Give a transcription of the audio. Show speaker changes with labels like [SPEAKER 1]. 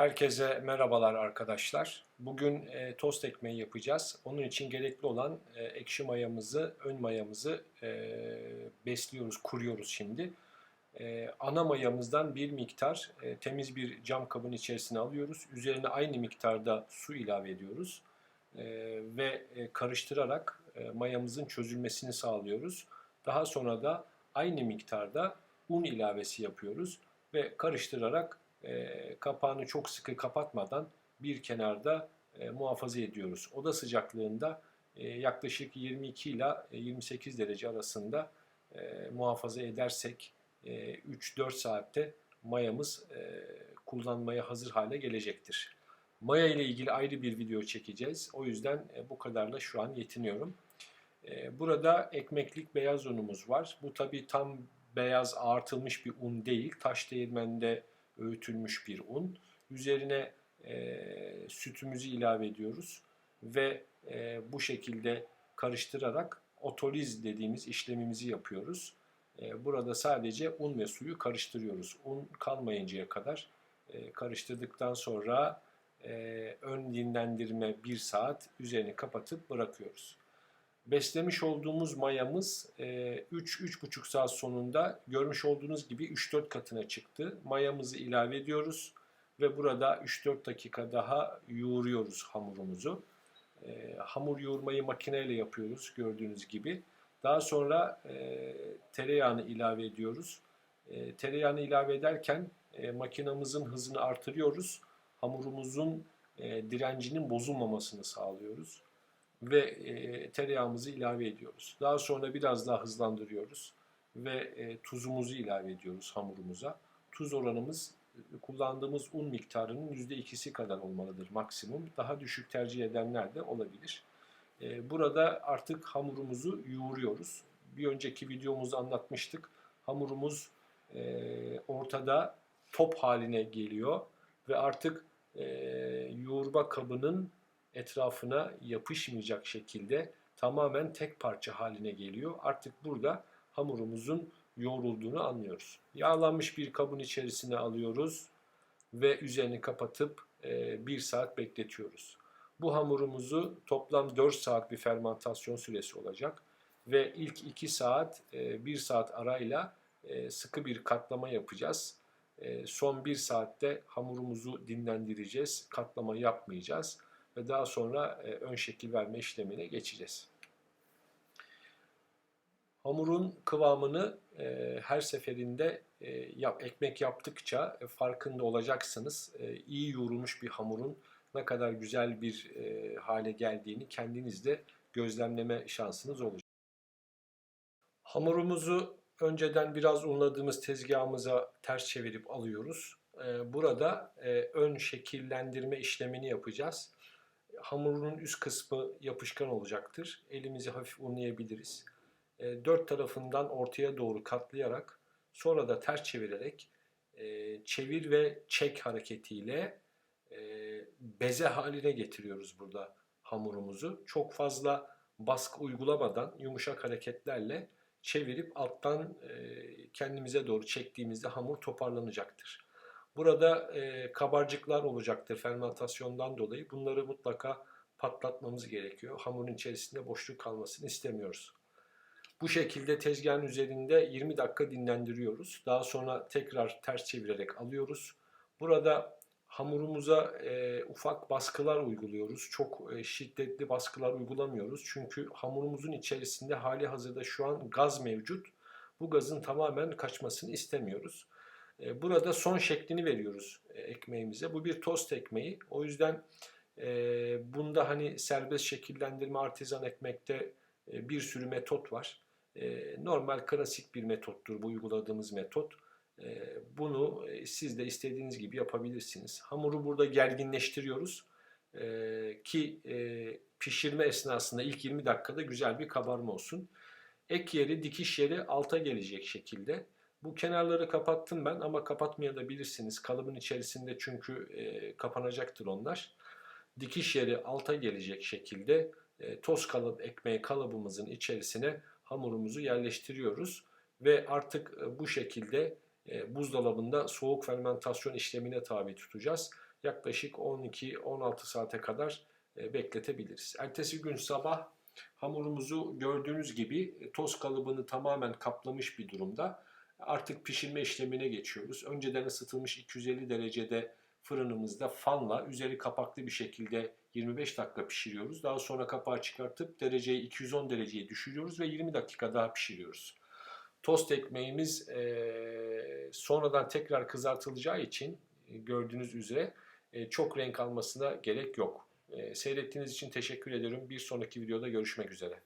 [SPEAKER 1] Herkese merhabalar arkadaşlar. Bugün e, tost ekmeği yapacağız. Onun için gerekli olan e, ekşi mayamızı, ön mayamızı e, besliyoruz, kuruyoruz şimdi. E, ana mayamızdan bir miktar e, temiz bir cam kabın içerisine alıyoruz. Üzerine aynı miktarda su ilave ediyoruz. E, ve e, karıştırarak e, mayamızın çözülmesini sağlıyoruz. Daha sonra da aynı miktarda un ilavesi yapıyoruz ve karıştırarak e, kapağını çok sıkı kapatmadan bir kenarda e, muhafaza ediyoruz. Oda sıcaklığında e, yaklaşık 22 ile 28 derece arasında e, muhafaza edersek e, 3-4 saatte mayamız e, kullanmaya hazır hale gelecektir. Maya ile ilgili ayrı bir video çekeceğiz. O yüzden e, bu kadarla şu an yetiniyorum. E, burada ekmeklik beyaz unumuz var. Bu tabi tam beyaz artılmış bir un değil. Taş değirmende öğütülmüş bir un. Üzerine e, sütümüzü ilave ediyoruz ve e, bu şekilde karıştırarak otoliz dediğimiz işlemimizi yapıyoruz. E, burada sadece un ve suyu karıştırıyoruz. Un kalmayıncaya kadar e, karıştırdıktan sonra e, ön dinlendirme 1 saat üzerini kapatıp bırakıyoruz. Beslemiş olduğumuz mayamız 3-3,5 saat sonunda görmüş olduğunuz gibi 3-4 katına çıktı. Mayamızı ilave ediyoruz ve burada 3-4 dakika daha yoğuruyoruz hamurumuzu. E, hamur yoğurmayı makineyle yapıyoruz gördüğünüz gibi. Daha sonra e, tereyağını ilave ediyoruz. E, tereyağını ilave ederken e, makinamızın hızını artırıyoruz. Hamurumuzun e, direncinin bozulmamasını sağlıyoruz ve e, tereyağımızı ilave ediyoruz. Daha sonra biraz daha hızlandırıyoruz ve e, tuzumuzu ilave ediyoruz hamurumuza. Tuz oranımız kullandığımız un miktarının %2'si kadar olmalıdır maksimum. Daha düşük tercih edenler de olabilir. E, burada artık hamurumuzu yoğuruyoruz. Bir önceki videomuzda anlatmıştık. Hamurumuz e, ortada top haline geliyor ve artık e, yoğurma kabının etrafına yapışmayacak şekilde tamamen tek parça haline geliyor. Artık burada hamurumuzun yoğrulduğunu anlıyoruz. Yağlanmış bir kabın içerisine alıyoruz ve üzerini kapatıp e, 1 saat bekletiyoruz. Bu hamurumuzu toplam 4 saat bir fermentasyon süresi olacak ve ilk 2 saat 1 saat arayla e, sıkı bir katlama yapacağız. E, son 1 saatte hamurumuzu dinlendireceğiz, katlama yapmayacağız ve daha sonra e, ön şekil verme işlemine geçeceğiz. Hamurun kıvamını e, her seferinde e, yap, ekmek yaptıkça e, farkında olacaksınız. E, iyi yoğrulmuş bir hamurun ne kadar güzel bir e, hale geldiğini kendiniz de gözlemleme şansınız olacak. Hamurumuzu önceden biraz unladığımız tezgahımıza ters çevirip alıyoruz. E, burada e, ön şekillendirme işlemini yapacağız hamurunun üst kısmı yapışkan olacaktır. Elimizi hafif unlayabiliriz. E, dört tarafından ortaya doğru katlayarak sonra da ters çevirerek e, çevir ve çek hareketiyle e, beze haline getiriyoruz burada hamurumuzu. Çok fazla baskı uygulamadan yumuşak hareketlerle çevirip alttan kendimize doğru çektiğimizde hamur toparlanacaktır. Burada e, kabarcıklar olacaktır fermentasyondan dolayı. Bunları mutlaka patlatmamız gerekiyor. Hamurun içerisinde boşluk kalmasını istemiyoruz. Bu şekilde tezgahın üzerinde 20 dakika dinlendiriyoruz. Daha sonra tekrar ters çevirerek alıyoruz. Burada hamurumuza e, ufak baskılar uyguluyoruz. Çok e, şiddetli baskılar uygulamıyoruz. Çünkü hamurumuzun içerisinde hali hazırda şu an gaz mevcut. Bu gazın tamamen kaçmasını istemiyoruz. E, burada son şeklini veriyoruz e, ekmeğimize. Bu bir tost ekmeği. O yüzden e, bunda hani serbest şekillendirme artizan ekmekte bir sürü metot var. Normal klasik bir metottur bu uyguladığımız metot. Bunu siz de istediğiniz gibi yapabilirsiniz. Hamuru burada gerginleştiriyoruz ki pişirme esnasında ilk 20 dakikada güzel bir kabarma olsun. Ek yeri, dikiş yeri alta gelecek şekilde. Bu kenarları kapattım ben ama kapatmaya da bilirsiniz. Kalıbın içerisinde çünkü e, kapanacaktır onlar. Dikiş yeri alta gelecek şekilde e, toz kalıp ekmeği kalıbımızın içerisine hamurumuzu yerleştiriyoruz. Ve artık e, bu şekilde e, buzdolabında soğuk fermentasyon işlemine tabi tutacağız. yaklaşık 12-16 saate kadar e, bekletebiliriz. Ertesi gün sabah hamurumuzu gördüğünüz gibi e, toz kalıbını tamamen kaplamış bir durumda. Artık pişirme işlemine geçiyoruz. Önceden ısıtılmış 250 derecede fırınımızda fanla üzeri kapaklı bir şekilde 25 dakika pişiriyoruz. Daha sonra kapağı çıkartıp dereceyi 210 dereceye düşürüyoruz ve 20 dakika daha pişiriyoruz. Tost ekmeğimiz e, sonradan tekrar kızartılacağı için e, gördüğünüz üzere e, çok renk almasına gerek yok. E, seyrettiğiniz için teşekkür ediyorum. Bir sonraki videoda görüşmek üzere.